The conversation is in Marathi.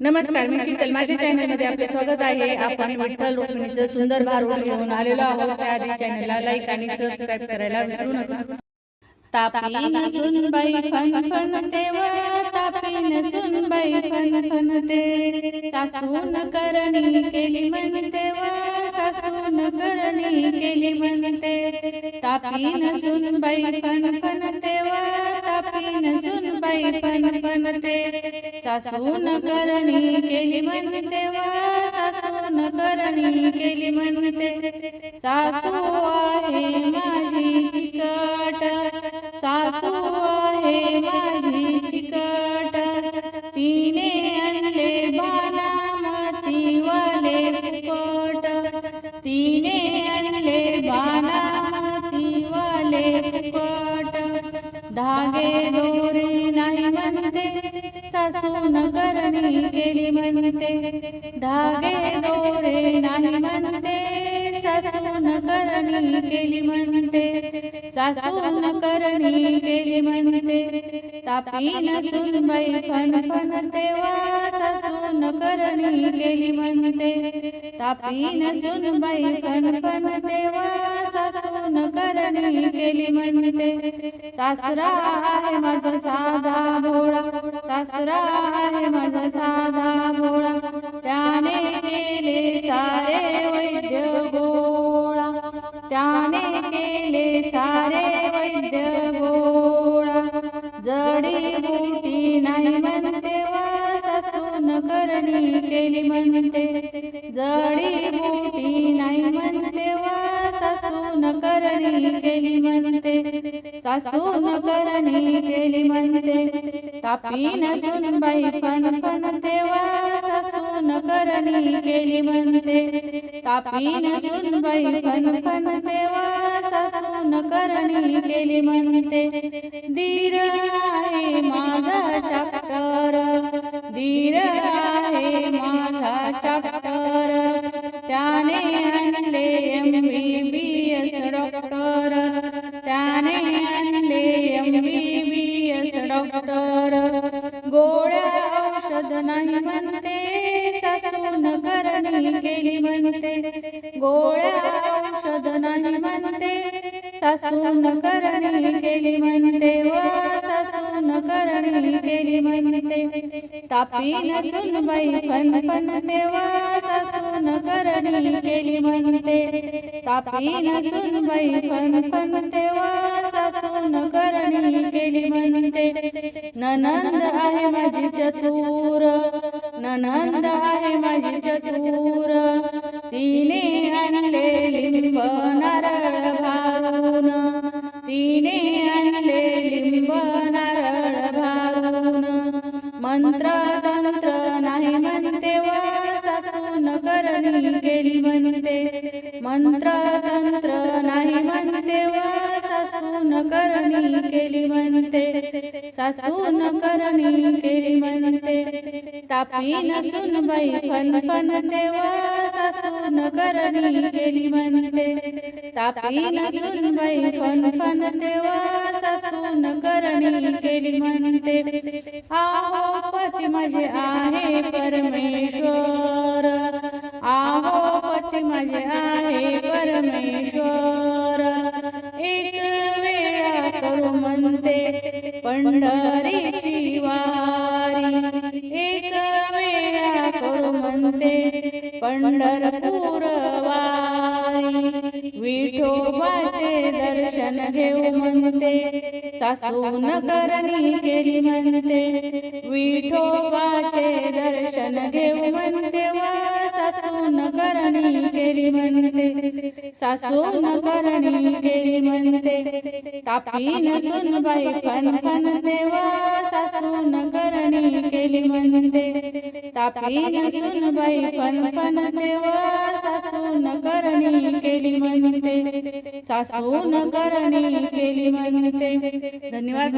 नमस्कार मी शीतल. माझ्या चॅनलमध्ये आपले स्वागत आहे. आपण विठ्ठल रुक्मिणीचं सुंदर भारूड घेऊन आलेलो आहोत. त्याआधी चॅनलला लाईक आणि सबस्क्राईब करायला विसरू नका. तापीन सुनबाई फन फन देव तापीन सुनबाई फन फन ते. सासून करणी केली सासून करणी केली म्हणते. तापीन सुनबाई फन फन देव तापीन बाई पण बनते. सासून करणी केली म्हणते व सासून करणी केली म्हणते. सासू आहे माझी चिकट. सासू आहे माझी चिकट. तिने धागे दोरे नाही म्हणते सासून करणी केली म्हणते. धागे दोरे नाही म्हणते सासून करणी केली म्हणते. सासून करणी केली म्हणते. तापीन सुनबाई फन फन तेव्हा सासून करणी केली म्हणते. तापीन सुनबाई फन फन तेव्हा सासून करणी केली म्हणते. सासरा आहे माझा साधा भोळा सासरा आहे माझा साधा भोळा त्याने केले सारे वैद्य गोळा. त्याने केले सारे वैद्य गोळा. जडी बुटी नाही म्हणते वा सासून करणी केली म्हणते. जडी बुटी नाही म्हणते वा सासून करणी केली म्हणते. सासून करणी केली म्हणते. तापी नसून बाई पण पण तेव्हा सासून करणी केली म्हणते. तापीन सुनबाई तेव्हा सासून करणी केली म्हणते धीर आहे माझा चाप्टर धीर आहे माझा चाप्टर त्याने आणले M B B S doctor त्याने आणले M B B S doctor गोळ्या औषध नाही म्हणते सासून करणी केली म्हणते गोळ्या औषध नाही म्हणते सासून करणी केली म्हणते व सासून करणी केली म्हणते तापी नसून बाई फन फन तेव्हा सासून करणी केली म्हणते तापी नसून बाई फन फन तेव्हा सासून करणी केली म्हणते ननंद आहे माझी चतुर आनंद आहे माझी चतुर. तिने आणले लिंब नारळ भारून तिने आणले लिंब नारळ भारून मंत्र तंत्र नाही म्हणते व सासून करणी केली म्हणते. मंत्र तंत्र नाही म्हणते व सासून करणी केली सासून करणी केली म्हणते. तापीन सुनबाई फन फन तेव्हा सासून करणी केली म्हणते. तापीन सुनबाई फन फन तेव्हा सासून करणी केली म्हणते. आहो पती माझे आहे परमेश्वर. आहो पती माझे आहे परमेश्वर. विठोबाचे दर्शन घेऊ म्हणते. सासून करणी केली म्हणते. विठोबाचे दर्शन घेऊ म्हणते वा सासून करणी केली म्हणते. सासून करणी केली म्हणते. तापीन सुनबाई पण पण देवा सासून करणी केली म्हणते. तापीन सुनबाई पण पण देवा सासून करणी केली म्हणते. सासून करणी केली म्हणते. धन्यवाद